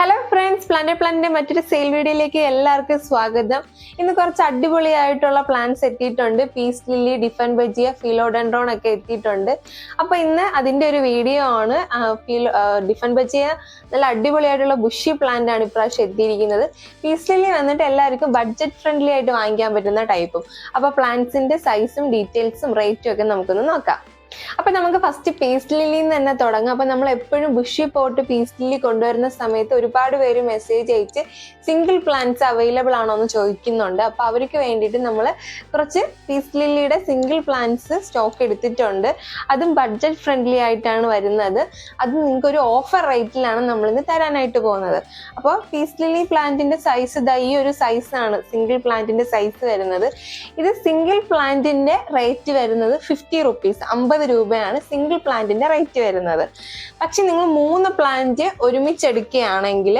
Hello friends plant പ്ലാന്റിന്റെ മറ്റൊരു sale വീഡിയോയിലേക്ക് എല്ലാവർക്കും സ്വാഗതം. ഇന്ന് കുറച്ച് അടിപൊളിയായിട്ടുള്ള പ്ലാന്റ്സ് എത്തിയിട്ടുണ്ട്. Peace lily dieffenbachia philodendron ഒക്കെ എത്തിയിട്ടുണ്ട്. അപ്പൊ ഇന്ന് അതിന്റെ ഒരു വീഡിയോ ആണ്. ഡിഫൻ ബജിയ നല്ല അടിപൊളിയായിട്ടുള്ള ബുഷി പ്ലാന്റ് ആണ് ഇപ്രാവശ്യം എത്തിയിരിക്കുന്നത്. പീസ് ലില്ലി വന്നിട്ട് എല്ലാവർക്കും ബഡ്ജറ്റ് ഫ്രണ്ട്ലി ആയിട്ട് വാങ്ങിക്കാൻ പറ്റുന്ന ടൈപ്പും അപ്പൊ പ്ലാന്റ്സിന്റെ സൈസും ഡീറ്റെയിൽസും റേറ്റും ഒക്കെ നമുക്കൊന്ന് നോക്കാം. അപ്പൊ നമുക്ക് ഫസ്റ്റ് പീസ് ലില്ലിയിൽ തന്നെ തുടങ്ങാം. അപ്പൊ നമ്മൾ എപ്പോഴും ബുഷി പോട്ട് പീസ് ലില്ലി കൊണ്ടുവരുന്ന സമയത്ത് ഒരുപാട് പേര് മെസ്സേജ് അയച്ച് സിംഗിൾ പ്ലാന്റ്സ് അവൈലബിൾ ആണോ എന്ന് ചോദിക്കുന്നുണ്ട്. അപ്പൊ അവർക്ക് വേണ്ടിയിട്ട് നമ്മൾ കുറച്ച് പീസ് ലില്ലിയുടെ സിംഗിൾ പ്ലാന്റ്സ് സ്റ്റോക്ക് എടുത്തിട്ടുണ്ട്. അതും ബഡ്ജറ്റ് ഫ്രണ്ട്ലി ആയിട്ടാണ് വരുന്നത്. അത് നിങ്ങൾക്ക് ഒരു ഓഫർ റേറ്റിലാണ് നമ്മളിന്ന് തരാനായിട്ട് പോകുന്നത്. അപ്പോൾ പീസ് ലില്ലി പ്ലാന്റിന്റെ സൈസ് ഇതാ ഈ ഒരു ആണ് സിംഗിൾ പ്ലാന്റിന്റെ സൈസ് വരുന്നത്. ഇത് സിംഗിൾ പ്ലാന്റിന്റെ റേറ്റ് വരുന്നത് ഫിഫ്റ്റി റുപ്പീസ് അമ്പത് രൂപയാണ് സിംഗിൾ പ്ലാന്റിന്റെ റേറ്റ് വരുന്നത്. പക്ഷെ നിങ്ങൾ മൂന്ന് പ്ലാന്റ് ഒരുമിച്ചെടുക്കുകയാണെങ്കിൽ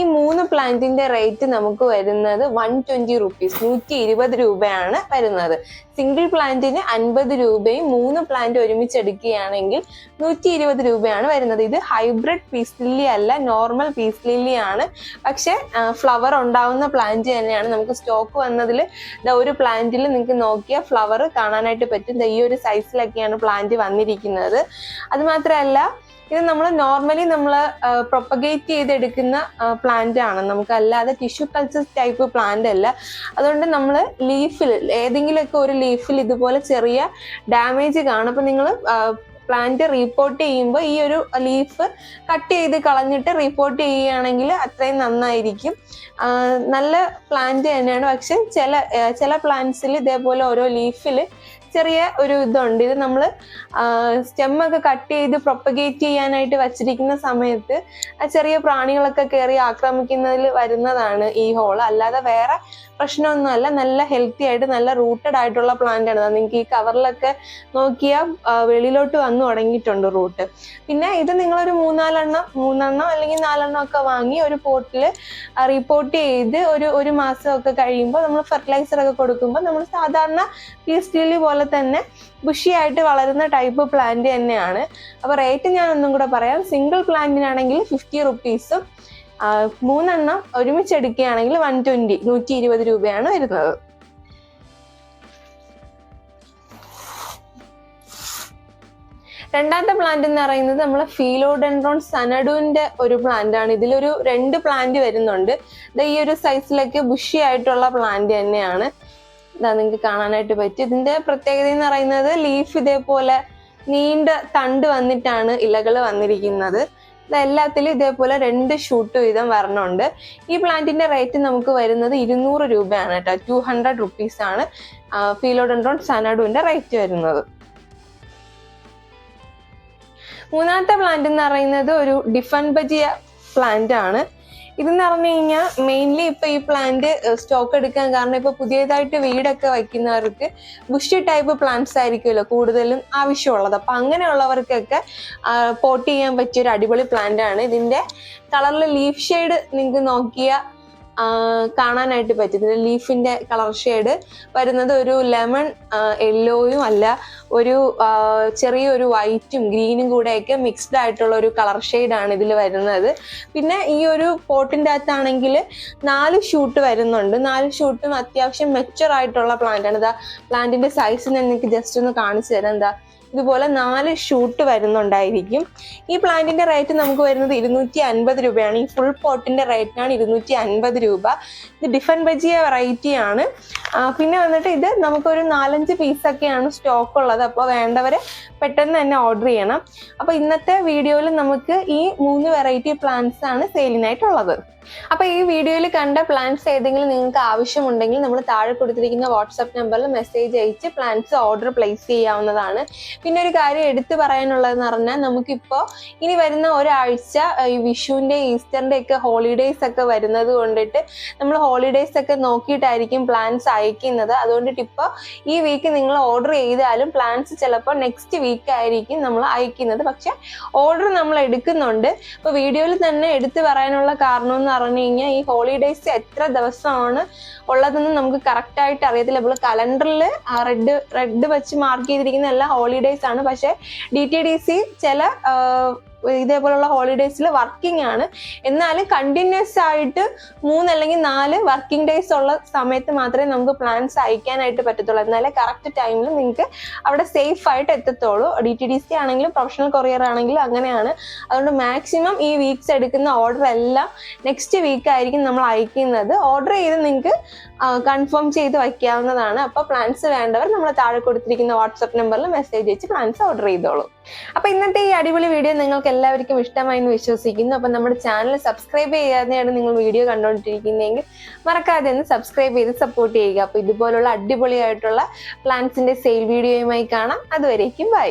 ഈ മൂന്ന് പ്ലാന്റിന്റെ റേറ്റ് നമുക്ക് വരുന്നത് വൺ ട്വന്റി റുപ്പീസ് നൂറ്റി ഇരുപത് രൂപയാണ് വരുന്നത്. സിംഗിൾ പ്ലാന്റിന് അൻപത് രൂപയും മൂന്ന് പ്ലാന്റ് ഒരുമിച്ച് എടുക്കുകയാണെങ്കിൽ നൂറ്റി ഇരുപത് രൂപയാണ് വരുന്നത്. ഇത് ഹൈബ്രിഡ് പീസ് ലില്ലി അല്ല നോർമൽ പീസ് ലില്ലി ആണ്. പക്ഷെ ഫ്ലവർ ഉണ്ടാവുന്ന പ്ലാന്റ് തന്നെയാണ്. നമുക്ക് സ്റ്റോക്ക് വന്നതിൽ ഒരു പ്ലാന്റിൽ നിങ്ങൾക്ക് നോക്കിയാൽ ഫ്ലവർ കാണാനായിട്ട് പറ്റും. ഈ ഒരു സൈസിലൊക്കെയാണ് പ്ലാന്റ് വന്നിരിക്കുന്നത്. അത് മാത്രമല്ല ഇത് നമ്മൾ നോർമലി നമ്മൾ പ്രൊപ്പഗേറ്റ് ചെയ്തെടുക്കുന്ന പ്ലാന്റ് ആണ്. നമുക്ക് അല്ലാതെ ടിഷ്യൂ കൾച്ചർ ടൈപ്പ് പ്ലാന്റ് അല്ല. അതുകൊണ്ട് നമ്മൾ ലീഫിൽ ഏതെങ്കിലുമൊക്കെ ഒരു ലീഫിൽ ഇതുപോലെ ചെറിയ ഡാമേജ് കാണും. അപ്പം നിങ്ങൾ പ്ലാന്റ് റിപ്പോർട്ട് ചെയ്യുമ്പോൾ ഈ ഒരു ലീഫ് കട്ട് ചെയ്ത് കളഞ്ഞിട്ട് റിപ്പോർട്ട് ചെയ്യുകയാണെങ്കിൽ അത്രയും നന്നായിരിക്കും. നല്ല പ്ലാന്റ് തന്നെയാണ്. പക്ഷെ ചില ചില പ്ലാന്റ്സിൽ ഇതേപോലെ ഓരോ ലീഫിൽ ചെറിയ ഒരു ഇതുണ്ട്. ഇത് നമ്മൾ സ്റ്റെമ്മൊക്കെ കട്ട് ചെയ്ത് പ്രൊപ്പഗേറ്റ് ചെയ്യാനായിട്ട് വച്ചിരിക്കുന്ന സമയത്ത് ആ ചെറിയ പ്രാണികളൊക്കെ കയറി ആക്രമിക്കുന്നതിൽ വരുന്നതാണ് ഈ ഹോൾ അല്ലാതെ വേറെ പ്രശ്നമൊന്നുമല്ല. നല്ല ഹെൽത്തി ആയിട്ട് നല്ല റൂട്ടഡ് ആയിട്ടുള്ള പ്ലാന്റ് ആണ്. നിങ്ങൾക്ക് ഈ കവറിലൊക്കെ നോക്കിയാൽ വെളിയിലോട്ട് വന്നു തുടങ്ങിയിട്ടുണ്ട് റൂട്ട് പിന്നെ ഇത് നിങ്ങളൊരു മൂന്നാലെണ്ണം മൂന്നെണ്ണം അല്ലെങ്കിൽ നാലെണ്ണം ഒക്കെ വാങ്ങി ഒരു പോട്ടിൽ റിപ്പോർട്ട് ചെയ്ത് ഒരു ഒരു മാസമൊക്കെ കഴിയുമ്പോൾ നമ്മൾ ഫെർട്ടിലൈസർ ഒക്കെ കൊടുക്കുമ്പോൾ നമ്മൾ സാധാരണ പീസ് ലില്ലി പോലെ തന്നെ ബുഷിയായിട്ട് വളരുന്ന ടൈപ്പ് പ്ലാന്റ് തന്നെയാണ്. അപ്പോൾ റേറ്റ് ഞാൻ ഒന്നും കൂടെ പറയാം. സിംഗിൾ പ്ലാന്റിനാണെങ്കിൽ ഫിഫ്റ്റി റുപ്പീസും മൂന്നെണ്ണം ഒരുമിച്ച് എടുക്കുകയാണെങ്കിൽ വൺ ട്വന്റി നൂറ്റി ഇരുപത് രൂപയാണ് വരുന്നത്. രണ്ടാമത്തെ പ്ലാന്റ് എന്ന് പറയുന്നത് നമ്മൾ ഫീലോഡെൻഡ്രോൺ സനഡുവിന്റെ ഒരു പ്ലാന്റ് ആണ്. ഇതിലൊരു രണ്ട് പ്ലാന്റ് വരുന്നുണ്ട്. ഈ ഒരു സൈസിലൊക്കെ ബുഷി ആയിട്ടുള്ള പ്ലാന്റ് തന്നെയാണ്. നിങ്ങൾക്ക് കാണാനായിട്ട് പറ്റും. ഇതിന്റെ പ്രത്യേകത എന്ന് പറയുന്നത് ലീഫ് ഇതേപോലെ നീണ്ട തണ്ട് വന്നിട്ടാണ് ഇലകൾ വന്നിരിക്കുന്നത്. എല്ലാത്തിലും ഇതേപോലെ രണ്ട് ഷൂട്ട് വീതം വരണുണ്ട്. ഈ പ്ലാന്റിന്റെ റേറ്റ് നമുക്ക് വരുന്നത് ഇരുന്നൂറ് രൂപയാണ് കേട്ടോ. ടു ഹൺഡ്രഡ് റുപ്പീസ് ആണ് ഫീലോഡൻഡ്രോൺ സനാഡുവിന്റെ റേറ്റ് വരുന്നത്. മൂന്നാമത്തെ പ്ലാന്റ് എന്ന് പറയുന്നത് ഒരു ഡിഫൻ ബജിയ പ്ലാന്റ് ആണ്. ഇതെന്ന് പറഞ്ഞു കഴിഞ്ഞാൽ മെയിൻലി ഇപ്പൊ ഈ പ്ലാന്റ് സ്റ്റോക്ക് എടുക്കാൻ കാരണം ഇപ്പൊ പുതിയതായിട്ട് വീടൊക്കെ വയ്ക്കുന്നവർക്ക് ബുഷി ടൈപ്പ് പ്ലാന്റ്സ് ആയിരിക്കുമല്ലോ കൂടുതലും ആവശ്യമുള്ളത്. അപ്പൊ അങ്ങനെയുള്ളവർക്കൊക്കെ പോട്ട് ചെയ്യാൻ പറ്റിയ ഒരു അടിപൊളി പ്ലാന്റ് ആണ്. ഇതിന്റെ കളറിൽ ലീഫ് ഷെയ്ഡ് നിങ്ങൾക്ക് നോക്കിയ കാണാനായിട്ട് പറ്റും. ഇതിന്റെ ലീഫിന്റെ കളർ ഷെയ്ഡ് വരുന്നത് ഒരു ലെമൺ യെല്ലോയും അല്ല ഒരു ചെറിയൊരു വൈറ്റും ഗ്രീനും കൂടെയൊക്കെ മിക്സ്ഡ് ആയിട്ടുള്ള ഒരു കളർ ഷെയ്ഡാണ് ഇതിൽ വരുന്നത്. പിന്നെ ഈ ഒരു പോട്ടിന്റെ അകത്താണെങ്കിൽ നാല് ഷൂട്ട് വരുന്നുണ്ട്. നാല് ഷൂട്ടും അത്യാവശ്യം മെച്ചർ ആയിട്ടുള്ള പ്ലാന്റ് ആണ്. ഇതാ പ്ലാന്റിന്റെ സൈസ് ഞാൻ നിങ്ങൾക്ക് ജസ്റ്റ് ഒന്ന് കാണിച്ചു തരാം. എന്താ ഇതുപോലെ നാല് ഷൂട്ട് വരുന്നുണ്ടായിരിക്കും. ഈ പ്ലാന്റിന്റെ റേറ്റ് നമുക്ക് വരുന്നത് ഇരുന്നൂറ്റി അൻപത് രൂപയാണ്. ഈ ഫുൾ പോട്ടിന്റെ റേറ്റിനാണ് ഇരുന്നൂറ്റി അൻപത് രൂപ. ഇത് ഡിഫൻ ബജിയ വെറൈറ്റി ആണ്. പിന്നെ വന്നിട്ട് ഇത് നമുക്കൊരു നാലഞ്ച് പീസൊക്കെയാണ് സ്റ്റോക്ക് ഉള്ളത്. അപ്പോൾ വേണ്ടവരെ പെട്ടെന്ന് തന്നെ ഓർഡർ ചെയ്യണം. അപ്പോൾ ഇന്നത്തെ വീഡിയോയിൽ നമുക്ക് ഈ മൂന്ന് വെറൈറ്റി പ്ലാന്റ്സ് ആണ് സെയിലിനായിട്ടുള്ളത് അപ്പൊ ഈ വീഡിയോയിൽ കണ്ട പ്ലാന്റ്സ് ഏതെങ്കിലും നിങ്ങൾക്ക് ആവശ്യമുണ്ടെങ്കിൽ നമ്മൾ താഴെ കൊടുത്തിരിക്കുന്ന വാട്സപ്പ് നമ്പറിൽ മെസ്സേജ് അയച്ച് പ്ലാന്റ്സ് ഓർഡർ പ്ലേസ് ചെയ്യാവുന്നതാണ്. പിന്നെ ഒരു കാര്യം എടുത്തു പറയാനുള്ളതെന്ന് പറഞ്ഞാൽ നമുക്കിപ്പോൾ ഇനി വരുന്ന ഒരാഴ്ച ഈ വിഷുവിന്റെ ഈസ്റ്ററിന്റെ ഒക്കെ ഹോളിഡേയ്സ് ഒക്കെ വരുന്നത് കൊണ്ടിട്ട് നമ്മൾ ഹോളിഡേയ്സ് ഒക്കെ നോക്കിയിട്ടായിരിക്കും പ്ലാൻസ് അയക്കുന്നത്. അതുകൊണ്ടിട്ട് ഇപ്പോൾ ഈ വീക്ക് നിങ്ങൾ ഓർഡർ ചെയ്താലും പ്ലാൻസ് ചിലപ്പോൾ നെക്സ്റ്റ് വീക്ക് ആയിരിക്കും നമ്മൾ അയക്കുന്നത്. പക്ഷെ ഓർഡർ നമ്മൾ എടുക്കുന്നുണ്ട്. ഇപ്പോൾ വീഡിയോയിൽ തന്നെ എടുത്തു പറയാനുള്ള കാരണം എന്ന് പറഞ്ഞു കഴിഞ്ഞാൽ ഈ ഹോളിഡേയ്സ് എത്ര ദിവസമാണ് ഉള്ളതെന്ന് നമുക്ക് കറക്റ്റ് ആയിട്ട് അറിയത്തില്ല. നമ്മൾ കലണ്ടറിൽ റെഡ് റെഡ് വെച്ച് മാർക്ക് ചെയ്തിരിക്കുന്ന എല്ലാ ഹോളിഡേയ്സ് ആണ്. പക്ഷേ ഡി ടി ഡി സി ചില ഇതേപോലുള്ള ഹോളിഡേയ്സിൽ വർക്കിംഗ് ആണ്. എന്നാലും കണ്ടിന്യൂസ് ആയിട്ട് മൂന്ന് അല്ലെങ്കിൽ നാല് വർക്കിംഗ് ഡേയ്സ് ഉള്ള സമയത്ത് മാത്രമേ നമുക്ക് പ്ലാൻസ് അയക്കാനായിട്ട് പറ്റത്തുള്ളൂ. എന്നാലേ കറക്റ്റ് ടൈമിൽ നിങ്ങൾക്ക് അവിടെ സേഫ് ആയിട്ട് എത്തത്തുള്ളൂ. ഡി ടി ഡി സി ആണെങ്കിലും പ്രൊഫഷണൽ കൊറിയർ ആണെങ്കിലും അങ്ങനെയാണ്. അതുകൊണ്ട് മാക്സിമം ഈ വീക്സ് എടുക്കുന്ന ഓർഡർ എല്ലാം നെക്സ്റ്റ് വീക്ക് ആയിരിക്കും നമ്മൾ അയക്കുന്നത്. ഓർഡർ ചെയ്ത് നിങ്ങൾക്ക് കൺഫേം ചെയ്ത് വയ്ക്കാവുന്നതാണ്. അപ്പോൾ പ്ലാൻസ് വേണ്ടവർ നമ്മൾ താഴെ കൊടുത്തിരിക്കുന്ന വാട്സപ്പ് നമ്പറിൽ മെസ്സേജ് അയച്ച് പ്ലാൻസ് ഓർഡർ ചെയ്തോളൂ. അപ്പോൾ ഇന്നത്തെ ഈ അടിപൊളി വീഡിയോ നിങ്ങൾക്ക് എല്ലാവർക്കും ഇഷ്ടമായി എന്ന് വിശ്വസിക്കുന്നു. അപ്പോൾ നമ്മുടെ ചാനൽ സബ്സ്ക്രൈബ് ചെയ്യാതെയാണ് നിങ്ങൾ വീഡിയോ കണ്ടുകൊണ്ടിരിക്കുന്നതെങ്കിൽ മറക്കാതെ ഒന്ന് സബ്സ്ക്രൈബ് ചെയ്ത് സപ്പോർട്ട് ചെയ്യുക. അപ്പോൾ ഇതുപോലുള്ള അടിപൊളിയായിട്ടുള്ള പ്ലാന്റ്സിന്റെ സെയിൽ വീഡിയോയുമായി കാണാം. അതുവരേക്കും ബൈ